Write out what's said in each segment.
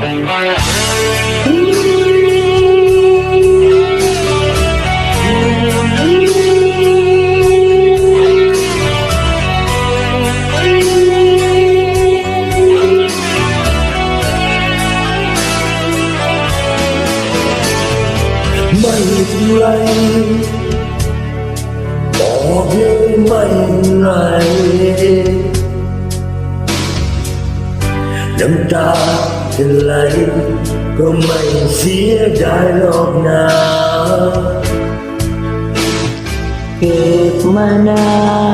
ไม่เป็นไรบ อกเลยไม่เป็นไรน้ำตาจะไหลก็ไม่เสียดายหรอกนะเก็บมานา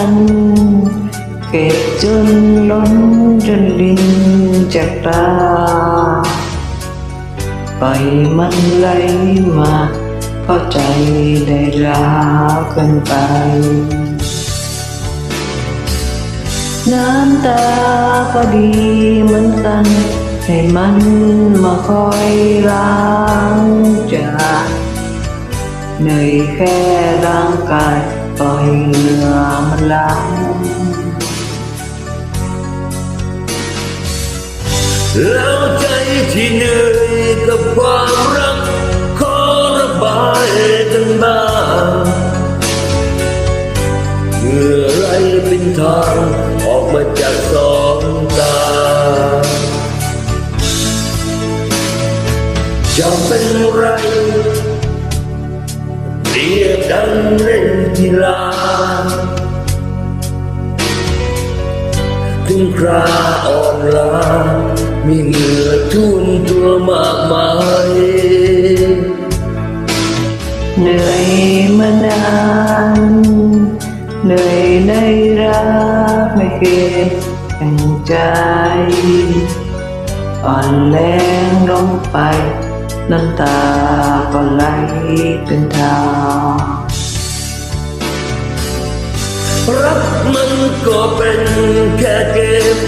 นเก็บจนล้นจนลินจากตา ไปมันไหลมาเพราะใจได้ร้าวเกินไป น้ำตาก็ดีเหมือนกัน ให้มันมาคอยล้างใจเหนื่อยแค่ร่างกายปล่อยเหงื่อมันล้างแล้วใจที่เหนื่อยกับความรักขอระบายกันบ้า จะเป็นไรเรียกดังเล่นกีฬาถึงคราอ่อนล้ามีเหงื่อทุ่นตัวมากมายเหนื่อยมานานเหนื่อยในรักไม่เก็บแห่งใจอ่อนแรงลงไป น้ำตาก็ไหลเป็นทางรักมันก็เป็นแค่เกม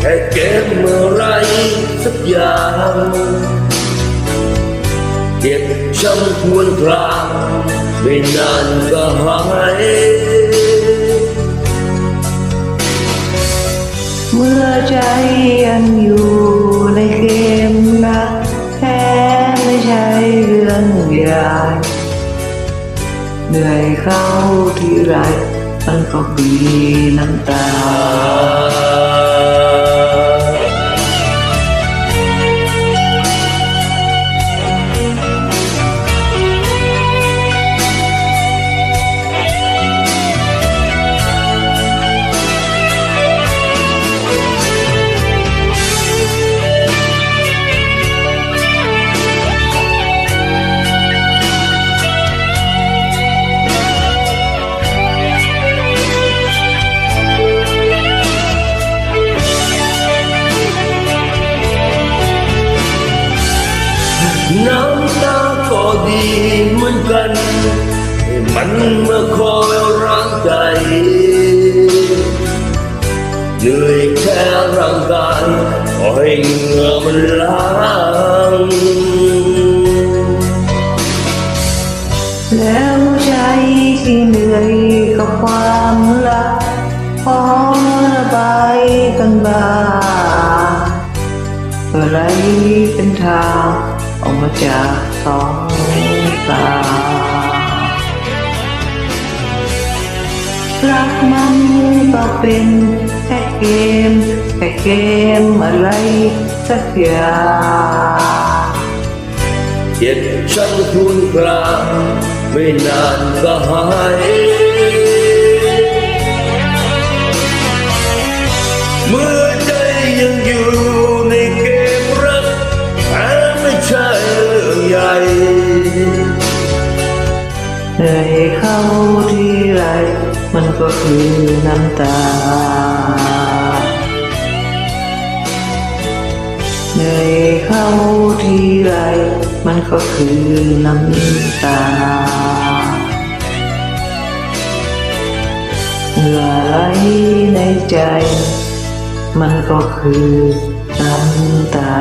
แค่เกมเมื่อไรสักอย่างเจ็บช้ำทวนครางไม่นานก็หายเมื่อใจยังอยู่ รื่องใหญ่เหนื่อยเข้าที่ไรมันก็มีน้ำตา กัน ให้มันมาคอยร่างใจเหนื่อยแค่ร่างกายขอให้เหงื่อมันล้างแล้วใจที่เหนื่อยกับความรักขอระบายกันบ้างอะไรเป็นทางออกมาจากสอง ตา รักมันก็เป็นแค่เกมแค่เกมอะไรสักอย่างเจ็บช้ำทุนกลางไม่นานก็หาย เหนื่อยเข้าที่ไรมันก็คือน้ำตา เหนื่อยเข้าที่ไรมันก็คือน้ำตาเหงื่อไหลในใจ มันก็คือน้ำตา